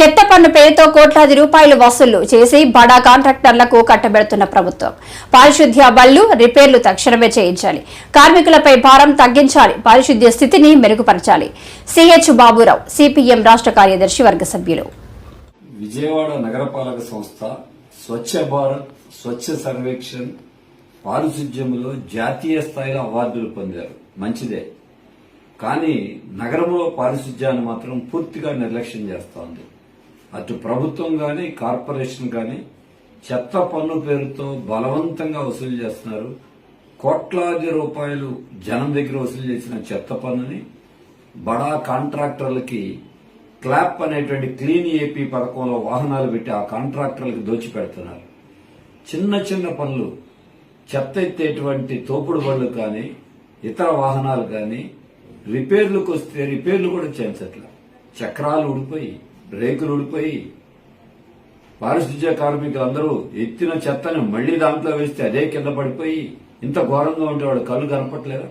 చెత్త పన్ను పేరుతో కోట్లాది రూపాయలు వసూలు చేసి బడా కాంట్రాక్టర్లకు కట్టబెడుతున్న ప్రభుత్వం. పారిశుద్ధ్య బళ్ళు రిపేర్లు తక్షణమే చేయించాలి. కార్మికులపై భారం తగ్గించాలి. పారిశుద్ధ్య స్థితిని మెరుగుపరచాలి. సిహెచ్ బాబురావు సిపిఎం రాష్ట్ర కార్యదర్శి వర్గ సభ్యులు. విజయవాడ నగరపాలక సంస్థ స్వచ్ఛ భారత్ స్వచ్ఛ సర్వేక్షణ్ పారిశుద్ధ్యంలో జాతీయ స్థాయిలో అవార్డులు పొందారు. మంచిదే. కానీ నగరంలో పారిశుద్ధ్యాన్ని మాత్రం పూర్తిగా నిర్లక్ష్యం చేస్తోంది. అటు ప్రభుత్వం గాని కార్పొరేషన్ గాని చెత్త పన్ను పేరుతో బలవంతంగా వసూలు చేస్తున్నారు. కోట్లాది రూపాయలు జనం దగ్గర వసూలు చేసిన చెత్త పన్నుని బడా కాంట్రాక్టర్లకి క్లాప్ అనేటువంటి క్లీన్ ఏపీ పథకంలో వాహనాలు పెట్టి ఆ కాంట్రాక్టర్లకు దోచిపెడుతున్నారు. చిన్న చిన్న పనులు చెత్త ఎత్తేటువంటి తోపుడు బళ్ళు కానీ ఇతర వాహనాలు కానీ రిపేర్లకు వస్తే రిపేర్లు కూడా చేయించట్ల. చక్రాలు ఊడిపోయి రేకులు ఊడిపోయి కార్మికులు కార్మికులందరూ ఎత్తిన చెత్తను మళ్ళీ దాంట్లో వేస్తే అదే కింద పడిపోయి ఇంత ఘోరంగా ఉంటే వాడు కళ్ళు కనపట్లేదా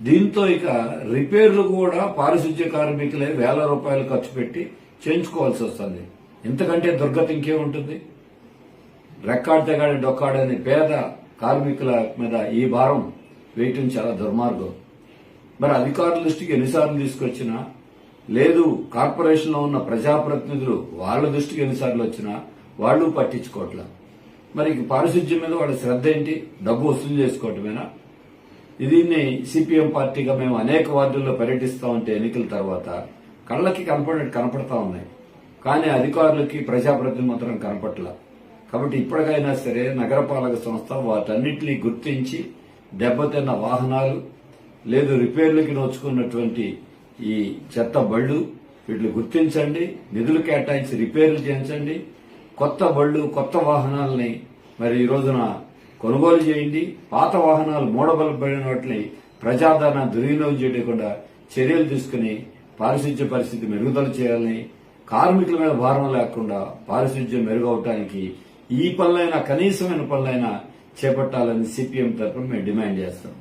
దీంతో ఇక రిపేర్లు కూడా పారిశుద్ధ్య కార్మికులే వేల రూపాయలు ఖర్చు పెట్టి చేయించుకోవాల్సి వస్తుంది. ఇంతకంటే దుర్గతి ఇంకేముంటుంది? రెక్కాడితేగాడి డొక్కాడని పేద కార్మికుల మీద ఈ భారం వేయటం చాలా దుర్మార్గం. మరి అధికారుల దృష్టికి ఎన్నిసార్లు తీసుకొచ్చినా లేదు కార్పొరేషన్లో ఉన్న ప్రజాప్రతినిధులు వాళ్ళ దృష్టికి ఎన్నిసార్లు వచ్చినా వాళ్ళు పట్టించుకోవట్లా. మరి పారిశుద్ధ్యం పారిశుధ్యం మీద వాళ్ళ శ్రద్ధ ఏంటి? డబ్బు వసూలు చేసుకోవటమేనా? దీన్ని సిపిఎం పార్టీగా మేము అనేక వార్డుల్లో పర్యటిస్తా ఉంటే ఎన్నికల తర్వాత కళ్ళకి కనపడినట్టు కనపడతా ఉన్నాయి. కానీ అధికారులకి ప్రజాప్రతినిధులు మాత్రం కనపట్లా. కాబట్టి ఇప్పటికైనా సరే నగరపాలక సంస్థ వాటన్నింటినీ గుర్తించి దెబ్బతిన్న వాహనాలు లేదు రిపేర్లకి నోచుకున్నటువంటి ఈ చెత్త బళ్ళు వీటిని గుర్తించండి నిధులు కేటాయించి రిపేర్లు చేయించండి. కొత్త బళ్ళు కొత్త వాహనాలని మరి ఈ రోజున కొనుగోలు చేయండి. పాత వాహనాలు మూడబలపడిన వాటిని ప్రజాదరణ దుర్వినియోగం చేయకుండా చర్యలు తీసుకుని పారిశుధ్య పరిస్థితి మెరుగుదల చేయాలని కార్మికుల మీద భారం లేకుండా పారిశుధ్యం మెరుగవటానికి ఈ పనులైనా కనీసమైన పనులైనా చేపట్టాలని సిపిఎం తరఫున మేము డిమాండ్ చేస్తాం.